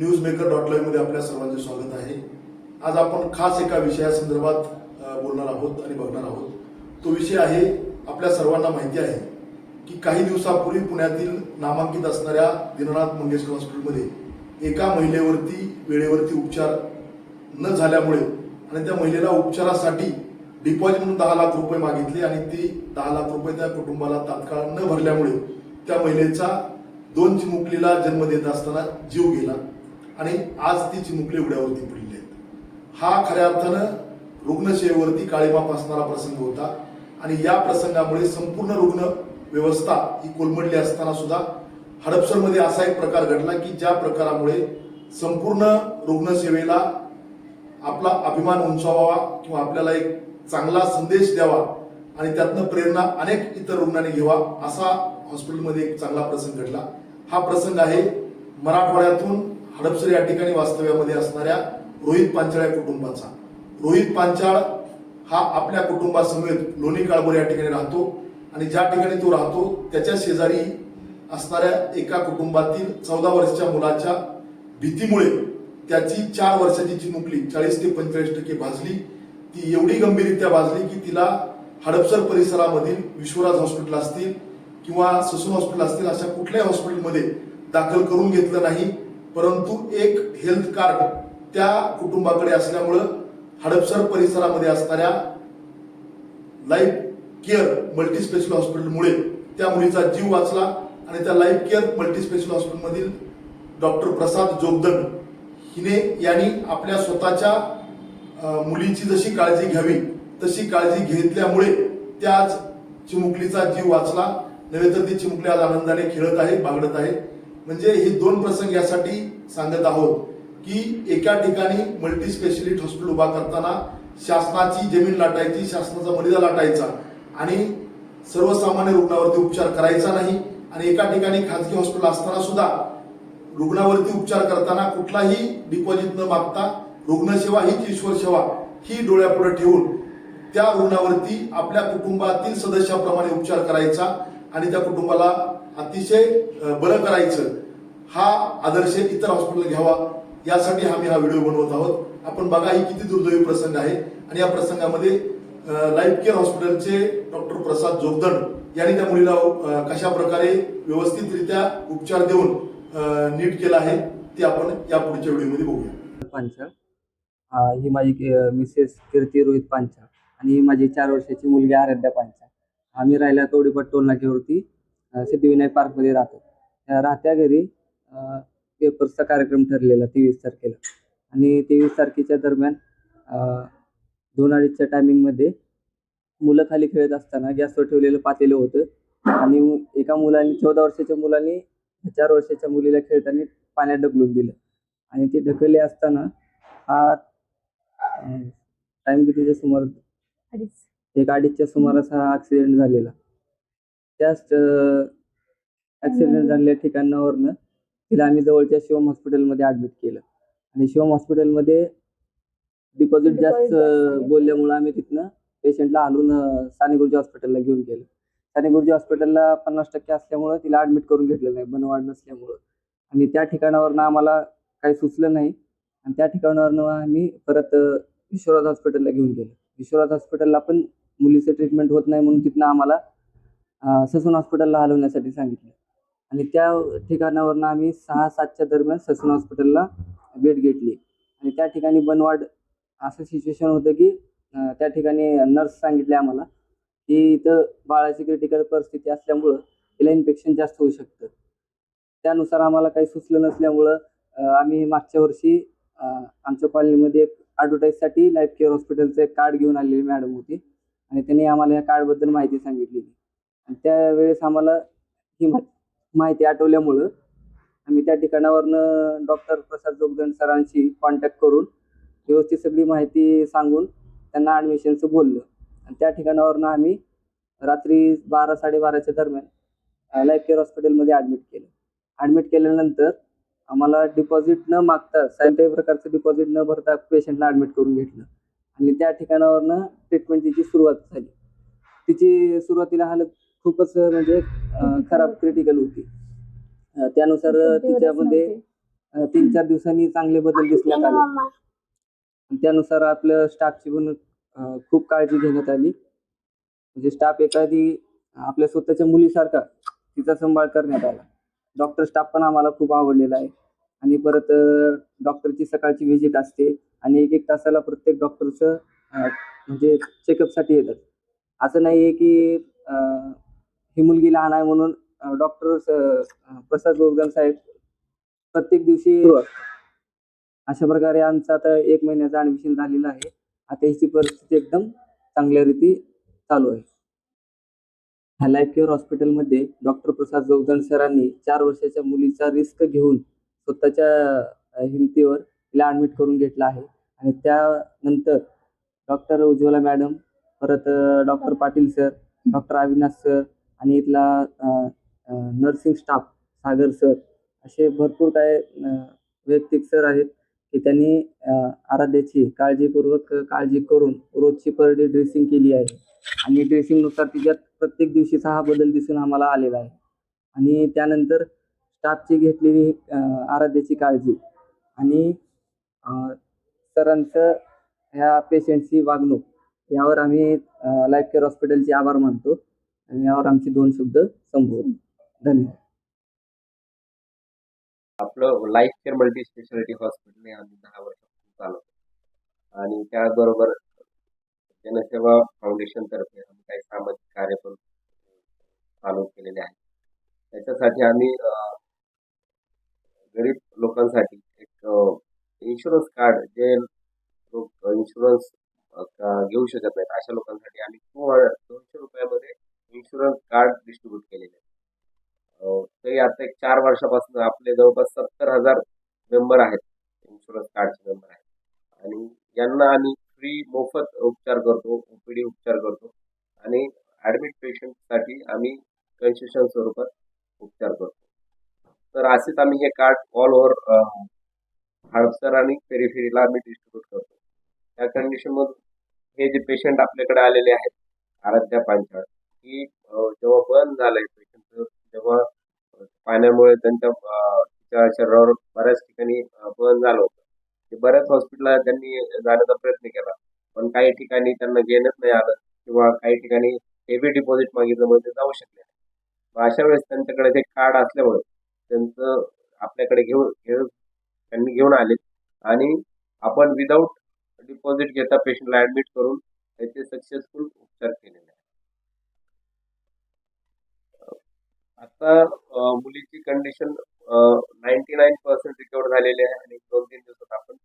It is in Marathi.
न्यूज मेकर डॉट लाईव्हमध्ये आपल्या सर्वांचे स्वागत आहे. आज आपण खास एका विषयासंदर्भात बोलणार आहोत आणि बघणार आहोत. तो विषय आहे आपल्या सर्वांना माहिती आहे की काही दिवसापूर्वी पुण्यातील नामांकित असणाऱ्या दीननाथ मंगेशकर हॉस्पिटलमध्ये एका महिलेवरती वेळेवरती उपचार न झाल्यामुळे आणि त्या महिलेला उपचारासाठी डिपॉझिट म्हणून दहा लाख रुपये मागितले आणि ती दहा लाख रुपये त्या कुटुंबाला तात्काळ न भरल्यामुळे त्या महिलेचा दोन चिमुकलीला जन्म देत असताना जीव गेला. आणि आज ती चिमुकली उड्यावरती पडली आहेत. हा खऱ्या अर्थानं रुग्णसेवेवरती काळीबाप असणारा प्रसंग होता. आणि या प्रसंगामुळे संपूर्ण रुग्ण व्यवस्था ही कोलमडली असताना सुद्धा हडपसरमध्ये असा एक प्रकार घडला की ज्या प्रकारामुळे संपूर्ण रुग्णसेवेला आपला अभिमान उंचावावा किंवा आपल्याला एक चांगला संदेश द्यावा आणि त्यातनं प्रेरणा अनेक इतर रुग्णांनी घ्यावा असा हॉस्पिटलमध्ये एक चांगला प्रसंग घडला. हा प्रसंग आहे मराठवाड्यातून हडपसर या ठिकाणी वास्तव्यामध्ये असणाऱ्या रोहित पांचाळ या कुटुंबाचा. रोहित पांचाळ हा आपल्या कुटुंबासमेत लोणी काळभोर या ठिकाणी राहतो आणि ज्या ठिकाणी तो राहतो त्याच्या शेजारी असणाऱ्या एका कुटुंबातील चौदा वर्षाच्या मुलाच्या भीतीमुळे त्याची चार वर्षाची चिमुकली चाळीस ते पंचेचाळीस टक्के भाजली ती एवढी गंभीररित्या भाजली की तिला हडपसर परिसरामधील विश्वराज हॉस्पिटल असतील किंवा ससून हॉस्पिटल असतील अशा कुठल्याही हॉस्पिटलमध्ये दाखल करून घेतलं नाही. परंतु एक हेल्थ कार्ड त्या कुटुंबाकडे असल्यामुळं हडपसर परिसरामध्ये असणाऱ्या लाईफ केअर मल्टीस्पेशल हॉस्पिटलमुळे त्या मुलीचा जीव वाचला आणि त्या लाईफ केअर मल्टीस्पेशल हॉस्पिटलमधील डॉक्टर प्रसाद जोगदन हिने यांनी आपल्या स्वतःच्या मुलीची जशी काळजी घ्यावी तशी काळजी घेतल्यामुळे त्या आज चिमुकलीचा जीव वाचला. नव्हे तर ती चिमुकली आज आनंदाने खेळत आहे बागडत आहे. म्हणजे हे दोन प्रसंग यासाठी सांगत आहोत की एका ठिकाणी मल्टी स्पेशलिस्ट हॉस्पिटल उभा करताना शासनाची जमीन लाटायची शासनाचा मर्यादा लाटायचा आणि सर्वसामान्य रुग्णावरती उपचार करायचा नाही आणि एका ठिकाणी खाजगी हॉस्पिटल असताना सुद्धा रुग्णावरती उपचार करताना कुठलाही डिपॉझिट न मागता रुग्णसेवा हीच ईश्वर सेवा ही डोळ्यापुढे ठेवून त्या रुग्णावरती आपल्या कुटुंबातील सदस्याप्रमाणे उपचार करायचा. आणि त्या कुटुंबाला अतिशय बरं करायचं. हा आदर्श इतर हॉस्पिटल घ्यावा. यासाठी आम्ही हा व्हिडिओ बनवत आहोत. आपण बघा ही किती दुर्दैवी प्रसंग आहे. आणि या प्रसंगामध्ये लाईफ केअर हॉस्पिटलचे डॉक्टर प्रसाद जोगदंड यांनी त्या मुलीला कशा प्रकारे व्यवस्थितरित्या उपचार देऊन नीट केला आहे ते आपण या पुढच्या व्हिडिओमध्ये बघूया. पांचाळ. ही माझी मिसेस कीर्ती रोहित पांचाळ. आणि माझी चार वर्षाची मुलगी आराध्या पांचाळ. आम्ही राहिल्या तोडीपट टोल नाक्यावरती सिद्धिविनायक पार्कमध्ये राहतो. त्या राहत्या घरी पेपर्सचा कार्यक्रम ठरलेला तेवीस तारखेला. आणि तेवीस तारखेच्या दरम्यान दोन अडीचच्या टायमिंगमध्ये मुलं खाली खेळत असताना गॅसवर ठेवलेलं पातेलं होतं. आणि एका मुलाने चौदा वर्षाच्या मुलाने चार वर्षाच्या मुलीला खेळताना पाण्यात ढकलून दिलं. आणि ते ढकलले असताना हा टाइम कितीच्या सुमार एक अडीचच्या सुमारास हा ऍक्सिडेंट झालेला. त्याच ऍक्सिडेंट झालेल्या ठिकाणावरनं तिला आम्ही जवळच्या शिवम हॉस्पिटलमध्ये ऍडमिट केलं. आणि शिवम हॉस्पिटलमध्ये डिपॉझिट जास्त. बोलल्यामुळं आम्ही तिथनं पेशंटला अं, साने गुरुजी हॉस्पिटलला घेऊन गेलो. साने गुरुजी हॉस्पिटलला पन्नास टक्के असल्यामुळं तिला ऍडमिट करून घेतलं नाही बनवाड नसल्यामुळं. आणि त्या ठिकाणावरनं आम्हाला काही सुचलं नाही. आणि त्या ठिकाणावरनं आम्ही परत अं, विश्वराज हॉस्पिटलला घेऊन गेलो. विश्वराज हॉस्पिटलला पण मुलीचं ट्रीटमेंट होत नाही म्हणून तिथनं आम्हाला ससून हॉस्पिटलला हलवण्यासाठी सांगितलं. आणि त्या ठिकाणावरनं आम्ही सहा सातच्या दरम्यान ससून हॉस्पिटलला भेट घेतली. आणि त्या ठिकाणी बनवाड असं सिच्युएशन होतं की त्या ठिकाणी नर्स सांगितले आम्हाला की इथं बाळाची क्रिटिकल परिस्थिती असल्यामुळं तिला इन्फेक्शन जास्त होऊ शकतं. त्यानुसार आम्हाला काही सुचलं नसल्यामुळं आम्ही मागच्या वर्षी आमच्या कॉलनीमध्ये एक ॲडव्हर्टाईजसाठी लाईफ केअर हॉस्पिटलचं एक कार्ड घेऊन आलेली मॅडम होती. आणि त्यांनी आम्हाला या कार्डबद्दल माहिती सांगितलेली. आणि त्यावेळेस आम्हाला ही माहिती आठवल्यामुळं आम्ही त्या ठिकाणावरनं डॉक्टर प्रसाद जोगदंड सरांशी कॉन्टॅक्ट करून व्यवस्थित सगळी माहिती सांगून त्यांना ॲडमिशनचं बोललो. आणि त्या ठिकाणावरनं आम्ही रात्री बारा साडेबाराच्या दरम्यान लाईफ केअर हॉस्पिटलमध्ये ॲडमिट केलं. ॲडमिट केल्यानंतर आम्हाला डिपॉझिट न मागता कोणत्याही प्रकारचं डिपॉझिट न भरता पेशंटला ॲडमिट करून घेतलं. आणि त्या ठिकाणावरनं ट्रीटमेंट तिची सुरुवात झाली. तिची सुरुवातीला हालत खूपच म्हणजे खराब क्रिटिकल होती. त्यानुसार तिच्यामध्ये तीन चार दिवसांनी चांगले बदल दिसण्यात आले. त्यानुसार आपलं स्टाफची पण खूप काळजी घेण्यात आली. म्हणजे स्टाफ एखादी आपल्या स्वतःच्या मुलीसारखा तिचा सांभाळ करण्यात आला. डॉक्टर स्टाफ पण आम्हाला खूप आवडलेला आहे. आणि परत डॉक्टरची सकाळची व्हिजिट असते आणि एक एक तासाला प्रत्येक डॉक्टरचं म्हणजे चेकअपसाठी येतात. असं नाही आहे की ही मुलगी लहान आहे म्हणून डॉक्टर प्रसाद गोगन साहेब प्रत्येक दिवशी अशा प्रकारे आमचं आता एक महिन्याचं ॲडमिशन झालेलं आहे. आता हिची परिस्थिती एकदम चांगल्या रीती चालू आहे. ह्या लाईफ केअर हॉस्पिटलमध्ये डॉक्टर प्रसाद जोगदंड सरांनी चार वर्षाच्या मुलीचा रिस्क घेऊन स्वतःच्या हिमतीवर तिला ॲडमिट करून घेतलं आहे. आणि त्यानंतर डॉक्टर उज्ज्वला मॅडम परत doctor Patil sir doctor Avinash sir आणि इथला नर्सिंग स्टाफ सागर सर असे भरपूर काय वैयक्तिक सर आहेत की त्यांनी आराध्याची काळजीपूर्वक काळजी करून रोजची पर डे ड्रेसिंग केली आहे. आणि ड्रेसिंगनुसार तिच्यात प्रत्येक दिवशीचा हा बदल दिसून आम्हाला आलेला आहे. आणि त्यानंतर स्टाफची घेतलेली अ, आराध्याची काळजी. आणि सरांचं ह्या पेशंटची वागणूक यावर आम्ही लाईफ केअर हॉस्पिटलचे आभार मानतो. आणि यावर आमचे दोन शब्द संपवतो धन्यवाद. आपलं Life Care multi speciality hospital हे आम्ही दहा वर्षापासून चालवतो. आणि त्याचबरोबर जनसेवा फाउंडेशनतर्फे आम्ही काही सामाजिक कार्य पण चालू केलेले आहे. त्याच्यासाठी आम्ही गरीब लोकांसाठी एक इन्शुरन्स कार्ड जे लोक इन्शुरन्स घेऊ शकत नाहीत अशा लोकांसाठी आम्ही टू दोनशे रुपयामध्ये इन्शुरन्स कार्ड डिस्ट्रीब्यूट केलेले आहे तरी आता एक चार वर्षापासून आपले जवळपास सत्तर हजार मेंबर आहेत इन्शुरन्स कार्डचे मेंबर आहेत. आणि यांना आम्ही फ्री मोफत उपचार करतो ओपीडी उपचार करतो आणि ॲडमिट पेशंटसाठी आम्ही कन्सेशन स्वरूपात उपचार करतो. तर असेच आम्ही हे कार्ड ऑल ओव्हर हडपसर आणि पेरिफेरीला आम्ही डिस्ट्रीब्यूट करतो. त्या कंडिशनमधून हे जे पेशंट आपल्याकडे आलेले आहेत आराध्या पांचाळ की जेव्हा बंद झालंय पेशंट जेव्हा पाण्यामुळे त्यांच्या तिच्या शरीरावर बऱ्याच ठिकाणी बंद झालं होतं. ते बऱ्याच हॉस्पिटलला त्यांनी जाण्याचा प्रयत्न केला. पण काही ठिकाणी त्यांना घेण्यात नाही आलं किंवा काही ठिकाणी हेवी डिपॉझिट मागितलं म्हणजे जाऊ शकले अशा वेळेस त्यांच्याकडे ते कार्ड असल्यामुळे त्यांचं आपल्याकडे घेऊन घेऊन त्यांनी घेऊन आले. आणि आपण विदाऊट डिपॉझिट घेता पेशंटला ऍडमिट करून त्याचे सक्सेसफुल उपचार केलेले आहे आता मुलीची condition ninety nine percent recover झालेली आहे आणि दोन तीन दिवसात आपण